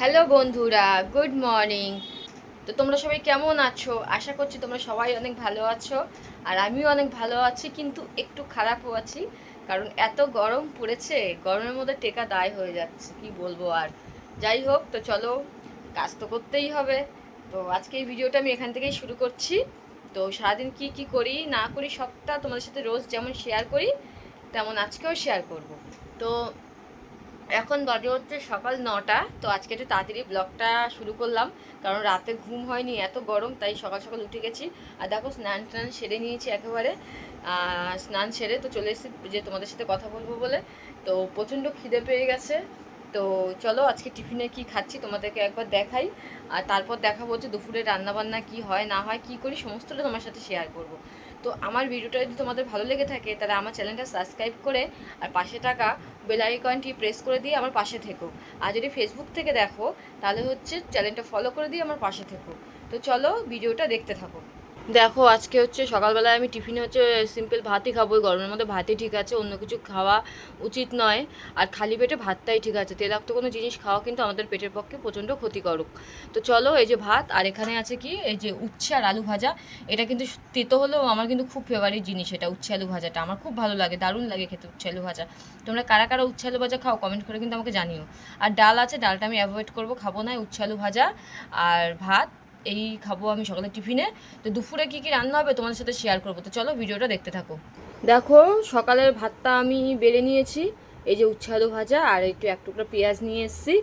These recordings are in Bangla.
হ্যালো বন্ধুরা, গুড মর্নিং। তো তোমরা সবাই কেমন আছো? আশা করছি তোমরা সবাই অনেক ভালো আছো, আর আমিও অনেক ভালো আছি, কিন্তু একটু খারাপও আছি, কারণ এত গরম পড়েছে, গরমের মধ্যে টেকা দায় হয়ে যাচ্ছে, কি বলব আর। যাই হোক, তো চলো, কাজ তো করতেই হবে। তো আজকে এই ভিডিওটা আমি এখান থেকেই শুরু করছি। তো সারাদিন কি কি করি, না করি, সবটা তোমাদের সাথে রোজ যেমন শেয়ার করি, তেমন আজকেও শেয়ার করব। তো এখন বাজে হচ্ছে সকাল নটা, তো আজকে একটু তাড়াতাড়ি ব্লগটা শুরু করলাম, কারণ রাতে ঘুম হয়নি, এত গরম, তাই সকাল সকাল উঠে গেছি। আর দেখো, স্নান টান সেরে নিয়েছি একেবারে স্নান সেরে, তো চলে এসেছি যে তোমাদের সাথে কথা বলব বলে। তো প্রচণ্ড খিদে পেয়ে গেছে, তো চলো আজকে টিফিনে কি খাচ্ছি তোমাদেরকে একবার দেখাই। আর তারপর দেখাবো যে দুপুরে রান্নাবান্না কি হয়, না হয়, কি করি, সমস্তটা তোমার সাথে শেয়ার করব। তো আমার ভিডিওটা যদি তোমাদের ভালো লেগে থাকে, তাহলে আমার চ্যানেলটা সাবস্ক্রাইব করে আর পাশে টাকা বেল আইকনটি প্রেস করে দিয়ে আমার পাশে থেকো। আর যদি ফেসবুক থেকে দেখো, তাহলে হচ্ছে চ্যানেলটা ফলো করে দিয়ে আমার পাশে থেকো। তো চলো, ভিডিওটা দেখতে থাকো। দেখো, আজকে হচ্ছে সকালবেলায় আমি টিফিনে হচ্ছে সিম্পল ভাতই খাব গরমের মধ্যে ভাতই ঠিক আছে, অন্য কিছু খাওয়া উচিত নয়। আর খালি পেটে ভাতটাই ঠিক আছে, তেলাক্ত কোনো জিনিস খাওয়া কিন্তু আমাদের পেটের পক্ষে প্রচণ্ড ক্ষতিকারক। তো চলো, এই যে ভাত, আর এখানে আছে কি, এই যে উচ্ছে আর আলু ভাজা, এটা কিন্তু তেতো হলেও আমার কিন্তু খুব ফেভারিট জিনিস এটা, উচ্ছে আলু ভাজাটা। আমার খুব ভালো লাগে, দারুণ লাগে খেতে উচ্ছে আলু ভাজা। তোমরা কারা কারা উচ্ছে আলু ভাজা খাও কমেন্ট করে কিন্তু আমাকে জানিও। আর ডাল আছে, ডালটা আমি অ্যাভয়েড করব, খাব না উচ্ছে আলু ভাজা। আর ভাত এই খাব আমি সকালে টিফিনে। তো দুপুরে কি কি রান্না হবে তোমাদের সাথে শেয়ার করব। তো চলো ভিডিওটা দেখতে থাকো। দেখো, সকালের ভাতটা আমি বেড়ে নিয়েছি। এই যে উচ্ছে আলু ভাজা আর একটু এক টুকরো পেঁয়াজ নিয়ে এসেছি।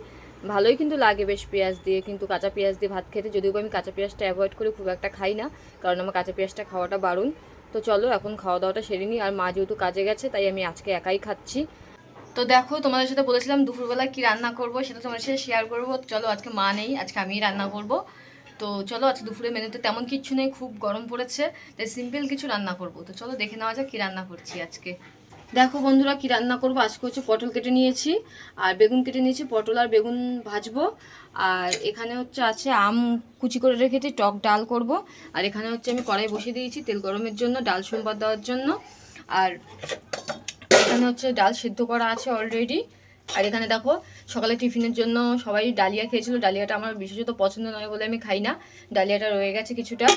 ভালোই কিন্তু লাগে বেশ পেঁয়াজ দিয়ে, কিন্তু কাঁচা পেঁয়াজ দিয়ে ভাত খেতে। যদিও আমি কাঁচা পেঁয়াজটা অ্যাভয়েড করে খুব একটা খাই না, কারণ আমার কাঁচা পেঁয়াজটা খাওয়াটা বারণ। তো চলো, এখন খাওয়া দাওয়াটা সেরে নিই। আর মা যেহেতু কাজে গেছে, তাই আমি আজকে একাই খাচ্ছি। তো দেখো, তোমাদের সাথে বলেছিলাম দুপুরবেলা কি রান্না করব, সেটা তোমাদের সাথে শেয়ার করব। চলো, আজকে মা নেই, আজকে আমিই রান্না করব। তো চলো আজকে দুপুরে মেনুতে তেমন কিচ্ছু নেই, খুব গরম পড়েছে, তাই সিম্পল কিছু রান্না করব। তো চলো দেখে নেওয়া যাক কী রান্না করছি আজকে। দেখো বন্ধুরা কি রান্না করব, আজকে হচ্ছে পটল কেটে নিয়েছি, আর বেগুন কেটে নিয়েছি, পটল আর বেগুন ভাজবো, আর এখানে হচ্ছে আছে আম কুচি করে রেখেছি, টক ডাল করব, আর এখানে হচ্ছে আমি কড়াই বসিয়ে দিয়েছি তেল গরমের জন্য, ডাল সোমবার দেওয়ার জন্য, আর এখানে হচ্ছে ডাল সিদ্ধ করা আছে অলরেডি আর এখানে দেখো, সকালে টিফিনের জন্য সবাই ডালিয়া খেয়েছিল। ডালিয়াটা আমার বিশেষত পছন্দ নয় বলে আমি খাই না। ডালিয়াটা রয়ে গেছে কিছুটা।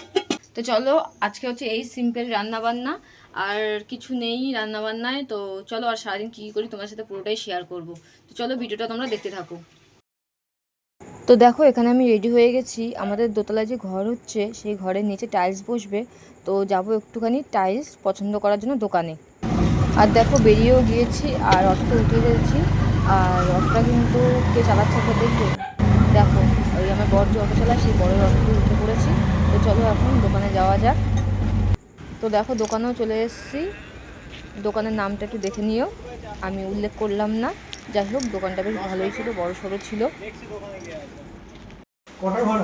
তো চলো, আজকে হচ্ছে এই সিম্পল রান্না বান্না আর কিছু নেই রান্না বান্নায় তো চলো আর সারাদিন কী করি তোমার সাথে পুরোটাই শেয়ার করব। তো চলো ভিডিওটা তোমরা দেখতে থাকো। তো দেখো, এখানে আমি রেডি হয়ে গেছি। আমাদের দোতলায় যে ঘর হচ্ছে, সেই ঘরের নিচে টাইলস বসবে। তো যাব একটুখানি টাইলস পছন্দ করার জন্য দোকানে। আর দেখো, বেরিয়েও গিয়েছি আর অটো উঠে গেছি। আর রথটা কিন্তু কে চালাচ্ছে তো দেখবে? দেখো, ওই আমার বড় যে অটো চালায়, সেই বড় অটোতে উঠে পড়েছি। তো চলো এখন দোকানে যাওয়া যাক। তো দেখো, দোকানেও চলে এসেছি। দোকানের নামটা একটু দেখে নিও। আমি উল্লেখ করলাম না। যাই হোক, দোকানটা বেশ ভালোই ছিল, বড় সড়ো ছিল।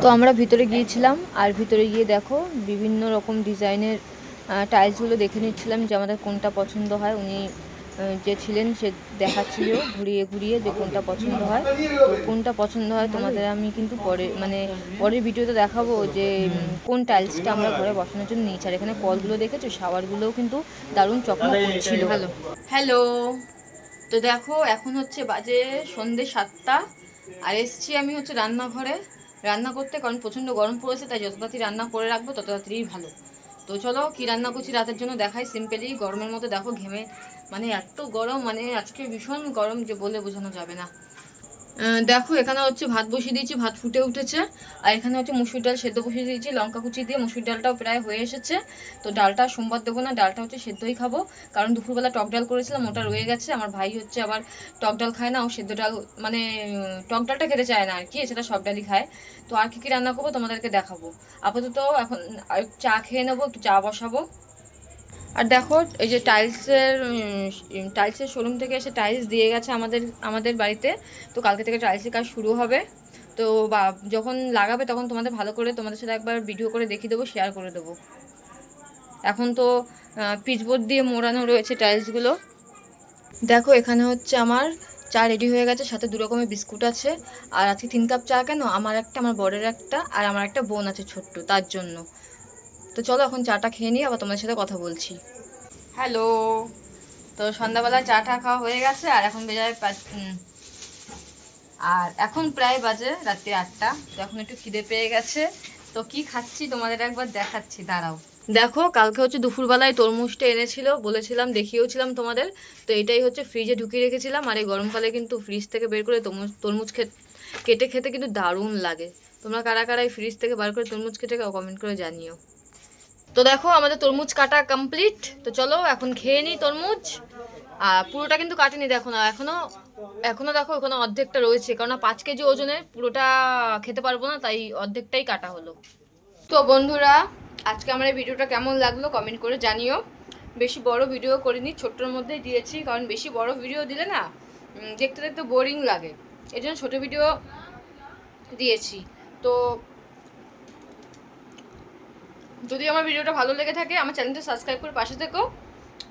তো আমরা ভিতরে গিয়েছিলাম, আর ভিতরে গিয়ে দেখো, বিভিন্ন রকম ডিজাইনের টাইলসগুলো দেখে নিচ্ছিলাম যে আমাদের কোনটা পছন্দ হয়। উনি যে ছিলেন সে দেখাচ্ছিল ঘুরিয়ে ঘুরিয়ে যে কোনটা পছন্দ হয়। কোনটা পছন্দ হয় তোমাদের আমি কিন্তু পরে মানে পরের ভিডিওতে দেখাবো যে কোন টাইলসটা আমরা ঘরে বসানোর জন্য নিয়েছি। আর এখানে কলগুলো দেখেছ? শাওয়ারগুলোও কিন্তু দারুণ চকমক করছিল। হ্যালো। হ্যালো। তো দেখো এখন হচ্ছে বাজে সন্ধে সাতটা। আর এসছি আমি হচ্ছে রান্নাঘরে। রান্না করতে কারণ প্রচণ্ড গরম পড়েছে তাই যত তাড়াতাড়ি রান্না করে রাখব তত তাড়াতাড়ি ভালো। তো চলো কি রান্না করছি রাতের জন্য দেখাই। সিম্পলি গরমের মতো দেখো ঘেমে মানে এত গরম মানে আজকে ভীষণ গরম যে বলে বোঝানো যাবে না। দেখো, এখানে হচ্ছে ভাত বসিয়ে দিয়েছি, ভাত ফুটে উঠেছে। আর এখানে হচ্ছে মুসুর ডাল সেদ্ধ বসিয়ে দিয়েছি, লঙ্কা কুচি দিয়ে মুসুর ডালটাও প্রায় হয়ে এসেছে। তো ডালটা সোমবার দেবো না, ডালটা হচ্ছে সেদ্ধই খাব। কারণ দুপুরবেলা টক ডাল করেছিলাম, ওটা রয়ে গেছে। আমার ভাই হচ্ছে আবার টক ডাল খায় না, ও সেদ্ধ ডাল মানে টক ডালটা খেতে চায় না আর কি, এছাড়া সব ডালই খায়। তো আর কি কি রান্না করব তোমাদেরকে দেখাবো। আপাতত এখন চা খেয়ে নেব, একটু চা বসাবো। আর দেখো, এই যে টাইলসের টাইলসের শোরুম থেকে এসে টাইলস দিয়ে গেছে আমাদের আমাদের বাড়িতে। তো কালকে থেকে টাইলসের কাজ শুরু হবে। তো বা, যখন লাগাবে তখন তোমাদের ভালো করে তোমাদের সাথে একবার ভিডিও করে দেখিয়ে দেবো শেয়ার করে দেবো। এখন তো পিচবোর্ড দিয়ে মোড়ানো রয়েছে টাইলসগুলো দেখো, এখানে হচ্ছে আমার চা রেডি হয়ে গেছে, সাথে দু রকমের বিস্কুট আছে। আর আজকে তিন কাপ চা কেন? আমার একটা, আমার বরের একটা, আর আমার একটা বোন আছে ছোট্ট, তার জন্য। তো চলো এখন চাটা খেয়ে নিই আবার তোমাদের সাথে কথা বলছি। হ্যালো। তো সন্ধ্যাবেলা চা টা খাওয়া হয়ে গেছে আর এখন বেজায় আর এখন প্রায় বাজে রাত্রি আটটা তো এখন একটু খিদে পেয়ে গেছে। তো কি খাচ্ছি তোমাদের একবার দেখাচ্ছি দাঁড়াও। দেখো কালকে হচ্ছে দুপুরবেলায় তরমুজটা এনেছিল বলেছিলাম দেখিয়েওছিলাম তোমাদের। তো এটাই হচ্ছে ফ্রিজে ঢুকিয়ে রেখেছিলাম আর এই গরমকালে কিন্তু ফ্রিজ থেকে বের করে তরমুজ তরমুজ কেটে খেতে কিন্তু দারুণ লাগে। তোমরা কারা কারা এই ফ্রিজ থেকে বার করে তরমুজ কেটে কমেন্ট করে জানিও। তো দেখো, আমাদের তরমুজ কাটা কমপ্লিট তো চলো, এখন খেয়ে নিই তরমুজ। আর পুরোটা কিন্তু কাটিনি, দেখো না, এখনও এখনও দেখো ওখানে অর্ধেকটা রয়েছে। কারণ পাঁচ কেজি ওজনের পুরোটা খেতে পারব না, তাই অর্ধেকটাই কাটা হলো। তো বন্ধুরা, আজকে আমার এই ভিডিওটা কেমন লাগল কমেন্ট করে জানিও। বেশি বড় ভিডিও করিনি, ছোট্টর মধ্যেই দিয়েছি, কারণ বেশি বড় ভিডিও দিলে না দেখতে দেখতে বোরিং লাগে। এই জন্য ছোটো ভিডিও দিয়েছি। তো যদি আমার ভিডিওটা ভালো লেগে থাকে, আমার চ্যানেলটা সাবস্ক্রাইব করে পাশে থেকো।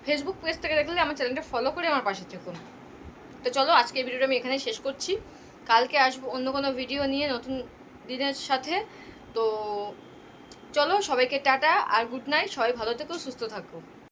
ফেসবুক পেজ থেকে দেখলে আমার চ্যানেলটা ফলো করে আমার পাশে থেকো। তো চলো, আজকে ভিডিওটা আমি এখানেই শেষ করছি। কালকে আসব অন্য কোনো ভিডিও নিয়ে, নতুন দিনের সাথে। তো চলো, সবাইকে টাটা আর গুড নাইট সবাই ভালো থেকো, সুস্থ থাকো।